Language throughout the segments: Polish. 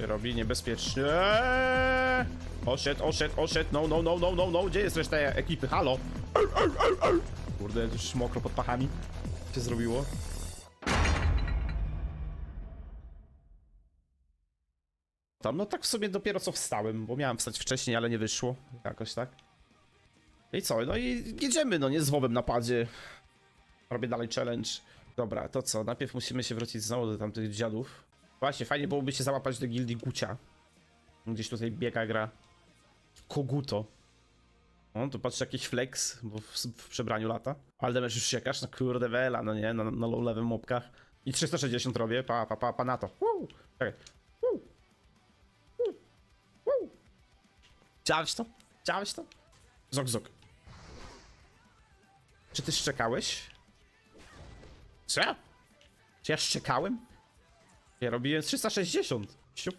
Się robi niebezpiecznie. Eee! Oszedł, oszedł, oszedł. No, no, no, no, no, no. Gdzie jest reszta ekipy? Halo? Kurde, już mokro pod pachami się zrobiło. Tam, no tak w sumie dopiero co wstałem, bo miałem wstać wcześniej, ale nie wyszło. Jakoś tak. I co? No i jedziemy, no nie z wowem na padzie. Robię dalej challenge. Dobra, to co? Najpierw musimy się wrócić znowu do tamtych dziadów. Właśnie, fajnie byłoby się załapać do gildii Gucia. Gdzieś tutaj biega gra. Koguto. O, tu patrz jakiś flex, bo w, w przebraniu lata. Ale już siekasz, no kurde wela, no nie, na, na low level mobkach. I 360 robię, pa, pa, pa, pa na to. Woo! Czekaj. Woo! Woo! Woo! Chciałeś to? Chciałeś to? Zok, zok. Czy ty szczekałeś? Co? Czy ja szczekałem? Ja robiłem 360. Siup.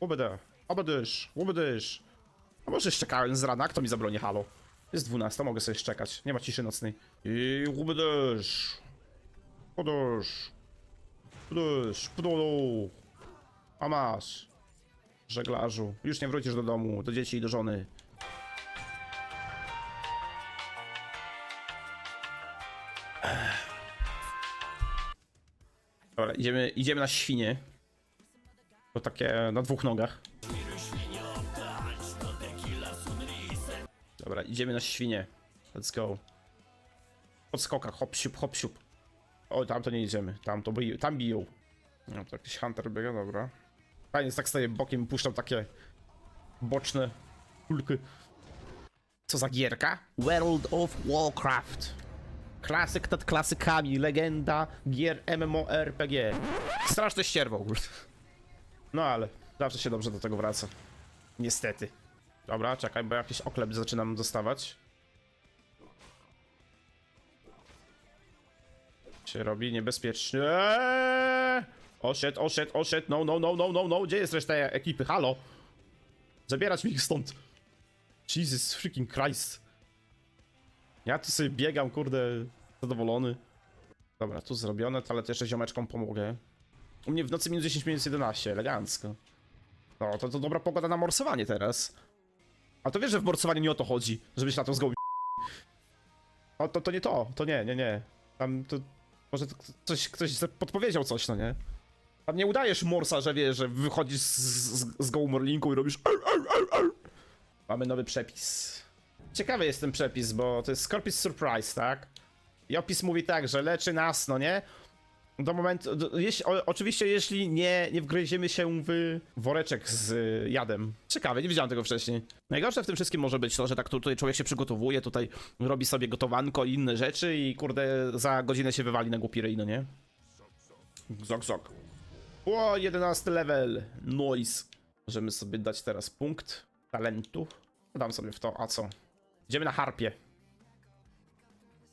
Łobedę. Obedysz. Łobedysz. A może szczekałem z rana? Kto mi zabroni halo? Jest 12, mogę sobie szczekać. Nie ma ciszy nocnej. I łobedysz. Podysz. Podysz. Podolu. A masz. Żeglarzu. Już nie wrócisz do domu, do dzieci i do żony. Dobra, idziemy, idziemy na świnie. To takie na dwóch nogach. Dobra, idziemy na świnie. Let's go. Po skokach, hop siup, hop siup. O, tam to nie idziemy. Tam to biją, tam biją. No to jakiś hunter biega, dobra. Fajnie, tak staje bokiem i puszczam takie boczne kulki. Co za gierka? World of Warcraft. Klasyk nad klasykami, legenda gier MMORPG. Straszne ścierwo. No ale zawsze się dobrze do tego wraca. Niestety. Dobra, czekaj, bo jakiś oklep zaczynam dostawać. Się robi niebezpiecznie. Eee! Oszedł, oszedł, oszedł. No, no, no, no, no, no. Gdzie jest reszta ekipy? Halo? Zabierać mi ich stąd. Jesus freaking Christ. Ja tu sobie biegam, kurde, zadowolony. Dobra, tu zrobione, ale to jeszcze ziomeczkom pomogę. U mnie w nocy minus 10, minus 11, elegancko. No, to, to dobra pogoda na morsowanie teraz. A to wiesz, że w morsowaniu nie o to chodzi, żeby się na to zgoły. O, to, to nie to, to nie, nie, nie. Tam to... Może ktoś podpowiedział coś, no nie? Tam nie udajesz morsa, że wiesz, że wychodzisz z, z, z morlinku i robisz... Mamy nowy przepis. Ciekawy jest ten przepis, bo to jest Scorpius Surprise, tak? I opis mówi tak, że leczy nas, no nie? Do momentu, do, jeśli, o, oczywiście jeśli nie, nie wgryziemy się w woreczek z y, jadem. Ciekawe, nie widziałem tego wcześniej. Najgorsze w tym wszystkim może być to, że tak tu- tutaj człowiek się przygotowuje, tutaj robi sobie gotowanko i inne rzeczy i kurde za godzinę się wywali na głupi ryj, no nie? Zok, zok. O, 11 level. Noise. Możemy sobie dać teraz punkt talentu. Dam sobie w to, a co? Idziemy na harpie.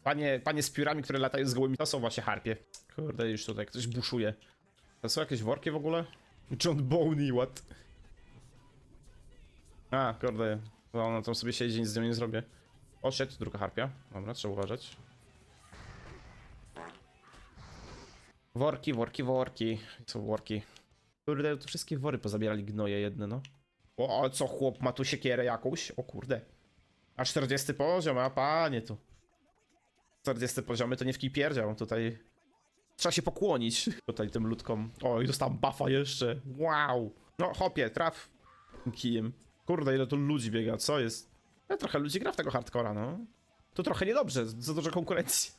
Panie, panie z piórami, które latają z gołymi, to są właśnie harpie. Kurde, już tutaj ktoś buszuje. To są jakieś worki w ogóle? John Boney, what? A, kurde. To ona tam sobie siedzi, nic z nią nie zrobię. O, shit, druga harpia. Dobra, trzeba uważać. Worki, worki, worki. Co worki? Kurde, to wszystkie wory pozabierali gnoje jedne, no. O, co chłop ma tu siekierę jakąś? O kurde. A 40 poziom, a panie tu. 40 poziomy to nie w kij pierdział, tutaj trzeba się pokłonić tutaj tym ludkom. O, i dostałem buffa jeszcze. Wow. No, hopie, traf kijem. Kurde, ile tu ludzi biega, co jest? No, trochę ludzi gra w tego hardcora, no. Tu trochę niedobrze, za dużo konkurencji.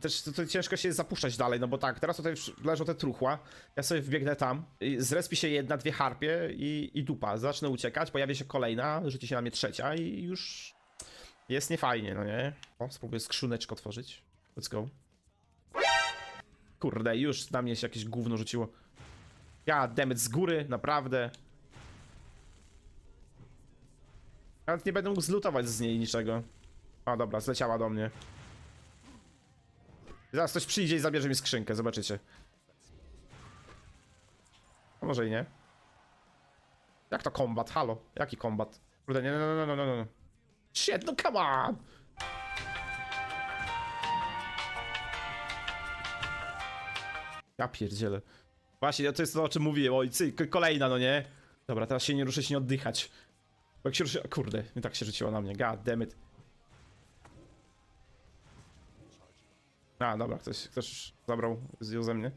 Też tutaj ciężko się zapuszczać dalej, no bo tak, teraz tutaj leżą te truchła, ja sobie wbiegnę tam, zrespi się jedna, dwie harpie i, i dupa. Zacznę uciekać, pojawi się kolejna, rzuci się na mnie trzecia i już jest niefajnie, no nie? O, spróbuję skrzyneczkę otworzyć. Let's go. Kurde, już na mnie się jakieś gówno rzuciło. Ja, demet z góry, naprawdę. Nawet nie będę mógł zlutować z niej niczego. O, dobra, zleciała do mnie. Zaraz ktoś przyjdzie i zabierze mi skrzynkę, zobaczycie. A może i nie. Jak to kombat? Halo? Jaki kombat? Kurde, nie, nie, nie, nie, nie, nie, nie. Shit, no come on! Ja pierdzielę. Właśnie, to jest to, o czym mówiłem. Oj, kolejna, no nie? Dobra, teraz się nie ruszyć, nie oddychać. Bo jak się ruszy... Kurde, i tak się rzuciło na mnie. God damn it. A, dobra, ktoś, ktoś zabrał, zdjął ze mnie.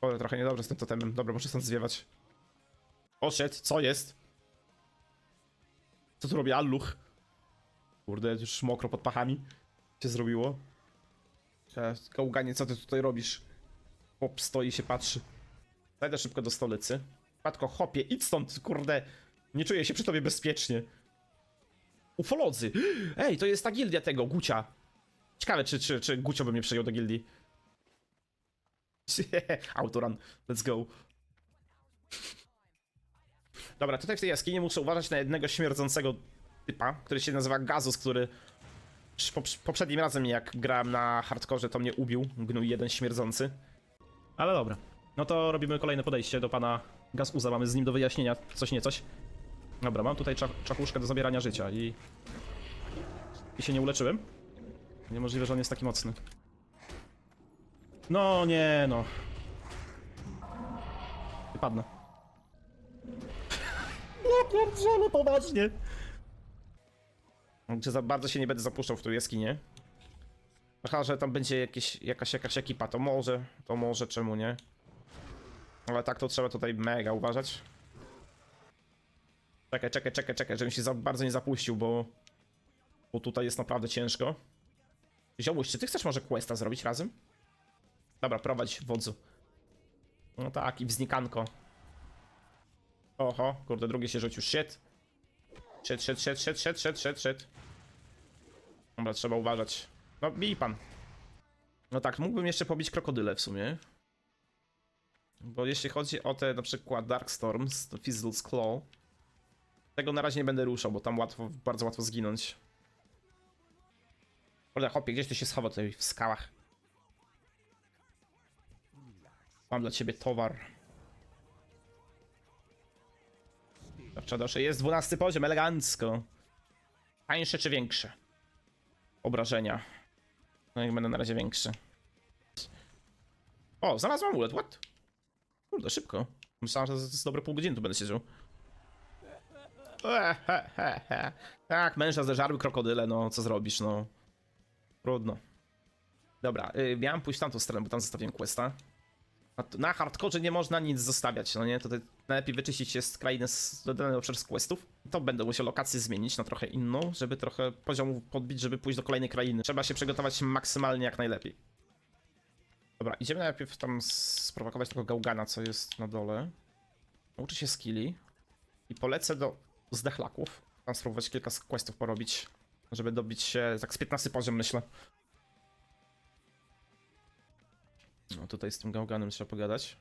O, trochę niedobrze z tym totemem. Dobra, muszę stąd zwiewać. Oszedł, co jest? Co tu robi Alluch? Kurde, już mokro pod pachami się zrobiło. Gałganie, co ty tutaj robisz? Chłop stoi się patrzy. Zajdę szybko do stolicy. Patko, hopie, idź stąd, kurde. Nie czuję się przy tobie bezpiecznie. Ufolodzy! Ej, to jest ta gildia tego, Gucia. Ciekawe, czy, czy, czy Gucio by mnie przejął do gildii. Autoran, let's go. Dobra, tutaj w tej jaskini muszę uważać na jednego śmierdzącego typa, który się nazywa Gazus, który poprz- poprzednim razem jak grałem na hardkorze to mnie ubił, gnój jeden śmierdzący. Ale dobra, no to robimy kolejne podejście do pana Gazuza, mamy z nim do wyjaśnienia coś nie coś. Dobra, mam tutaj cza- do zabierania życia i... I się nie uleczyłem? Niemożliwe, że on jest taki mocny. No nie no. Wypadnę. No pierdziele, poważnie. Czy za bardzo się nie będę zapuszczał w tą jaskinię? Aha, że tam będzie jakieś, jakaś, jakaś ekipa, to może, to może, czemu nie? Ale tak to trzeba tutaj mega uważać. Czekaj, czekaj, czekaj, czekaj, żebym się za bardzo nie zapuścił, bo... Bo tutaj jest naprawdę ciężko. Ziomuś, czy ty chcesz może questa zrobić razem? Dobra, prowadź wodzu. No tak, i wznikanko. Oho, kurde, drugi się rzucił. Shit. Shit, shit, shit, shit, shit, shit, shit, shit. Dobra, trzeba uważać. No, bij pan. No tak, mógłbym jeszcze pobić krokodyle w sumie. Bo jeśli chodzi o te na przykład Darkstorms, to Fizzle's Claw, tego na razie nie będę ruszał, bo tam łatwo, bardzo łatwo zginąć. Kurde, hopie, gdzieś ty się schowa tutaj w skałach. Mam dla ciebie towar. Dobrze, jest 12 poziom, elegancko. Tańsze czy większe? Obrażenia. No niech będę na razie większy. O, znalazłem amulet, what? Kurde, szybko. Myślałem, że z dobre pół godziny tu będę siedział. E, he. Tak, męża zeżarły krokodyle, no co zrobisz, no. Trudno. Dobra, y, miałem pójść tamtą stronę, bo tam zostawiłem questa. Na, na nie można nic zostawiać, no nie? To najlepiej wyczyścić się z krainy z danego obszar z questów. To będę musiał lokację zmienić na trochę inną, żeby trochę poziomu podbić, żeby pójść do kolejnej krainy. Trzeba się przygotować maksymalnie jak najlepiej. Dobra, idziemy najpierw tam sprowokować tego gałgana, co jest na dole. Uczy się skilli. I polecę do zdechlaków. Tam spróbować kilka questów porobić, żeby dobić się tak z 15 poziom, myślę. No tutaj z tym gałganem trzeba pogadać.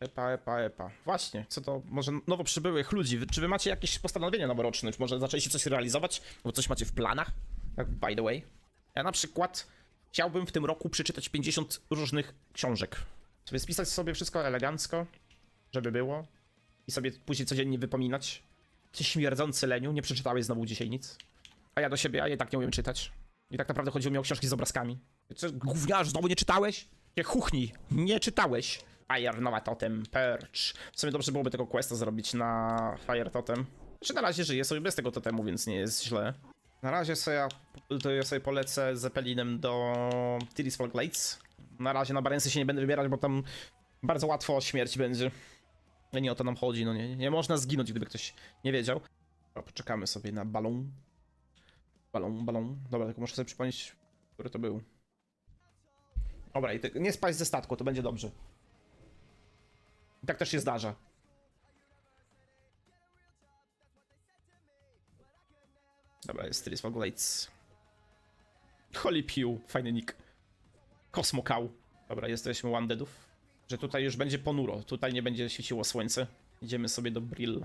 Epa, epa, epa. Właśnie, co to może nowo przybyłych ludzi? Wy- Czy wy macie jakieś postanowienia noworoczne? Czy może zaczęliście coś realizować? Albo coś macie w planach? Tak, by the way. Ja na przykład chciałbym w tym roku przeczytać 50 różnych książek. Sobie spisać sobie wszystko elegancko, żeby było. I sobie później codziennie wypominać. Ty śmierdzący leniu, nie przeczytałeś znowu dzisiaj nic. A ja do siebie, a ja i tak nie umiem czytać. I tak naprawdę chodziło mi o książki z obrazkami. Co, gówniarz, znowu nie czytałeś? Nie chuchnij, nie czytałeś. Fire, nowa totem, perch. W sumie dobrze byłoby tego questa zrobić na Fire Totem. Czy na razie żyję sobie bez tego totemu, więc nie jest źle. Na razie sobie, to ja sobie polecę Zeppelinem do Tirisfall Glades. Na razie na Barensy się nie będę wybierać, bo tam bardzo łatwo śmierć będzie. Ale nie o to nam chodzi, no nie, nie można zginąć, gdyby ktoś nie wiedział. Dobra, poczekamy sobie na balon. Balon, balon. Dobra, tylko muszę sobie przypomnieć, który to był. Dobra, i nie spaść ze statku, to będzie dobrze. I tak też się zdarza. Dobra, jest Tris Glades. Holy Pew, fajny nick. Cosmo Cow. Dobra, jesteśmy One Deadów. Że tutaj już będzie ponuro, tutaj nie będzie świeciło słońce. Idziemy sobie do Brill.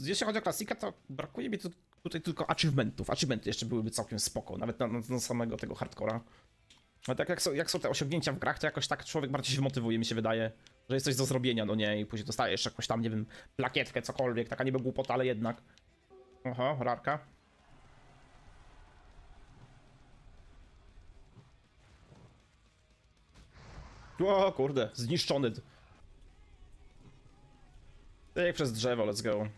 Jeśli chodzi o klasika, to brakuje mi tu, tutaj tylko achievementów. Achievementy jeszcze byłyby całkiem spoko, nawet na, na, na samego tego hardcora. Ale tak jak są, jak są te osiągnięcia w grach, to jakoś tak człowiek bardziej się motywuje, mi się wydaje, że jest coś do zrobienia, no nie, i później dostajesz jakąś tam, nie wiem, plakietkę, cokolwiek, taka niby głupota, ale jednak. Oho, rarka. O kurde, zniszczony. Jak przez drzewo, let's go.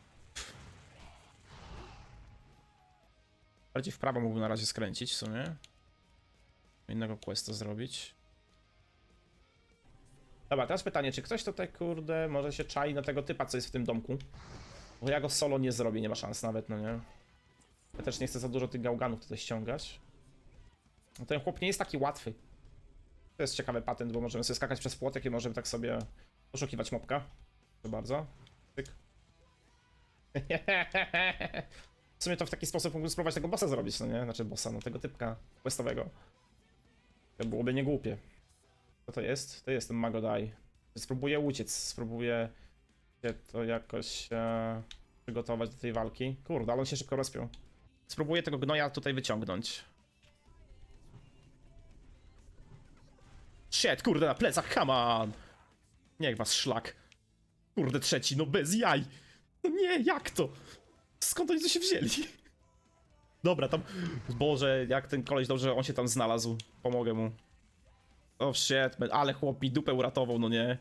Bardziej w prawo mógłbym na razie skręcić w sumie. Innego questa zrobić. Dobra, teraz pytanie, czy ktoś tutaj, kurde, może się czai na tego typa, co jest w tym domku? Bo ja go solo nie zrobię, nie ma szans nawet, no nie? Ja też nie chcę za dużo tych gałganów tutaj ściągać. No ten chłop nie jest taki łatwy. To jest ciekawy patent, bo możemy sobie skakać przez płotek i możemy tak sobie poszukiwać mopka. Proszę bardzo. Tyk. W sumie to w taki sposób mógłbym spróbować tego bossa zrobić, no nie? Znaczy bossa, no tego typka questowego. To byłoby niegłupie. Co to jest? To jest ten Magodai. Spróbuję uciec, spróbuję się to jakoś e, przygotować do tej walki. Kurde, ale on się szybko rozpiął. Spróbuję tego gnoja tutaj wyciągnąć. Shit, kurde, na plecach, come on! Niech was szlak. Kurde, trzeci, no bez jaj! No nie, jak to? Skąd oni tu się wzięli? Dobra, tam... Boże, jak ten koleś dobrze, on się tam znalazł. Pomogę mu. Oh shit, ale chłop mi dupę uratował, no nie.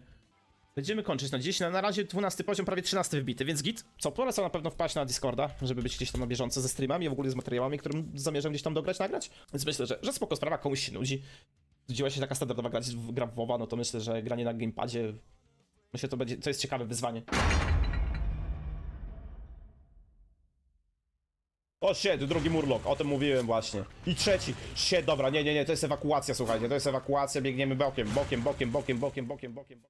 Będziemy kończyć na dziś. Na, na razie 12 poziom, prawie 13 wybity, więc git. Co, polecam na pewno wpaść na Discorda, żeby być gdzieś tam na bieżąco ze streamami, w ogóle z materiałami, którym zamierzam gdzieś tam dograć, nagrać. Więc myślę, że, że spoko sprawa, komuś się nudzi. Znudziła się taka standardowa gra, gra w WoWa, no to myślę, że granie na gamepadzie, myślę, to będzie, to jest ciekawe wyzwanie. O shit, drugi murlock, o tym mówiłem właśnie. I trzeci, shit, dobra, nie, nie, nie, to jest ewakuacja, słuchajcie, to jest ewakuacja, biegniemy bokiem, bokiem, bokiem, bokiem, bokiem, bokiem, bokiem.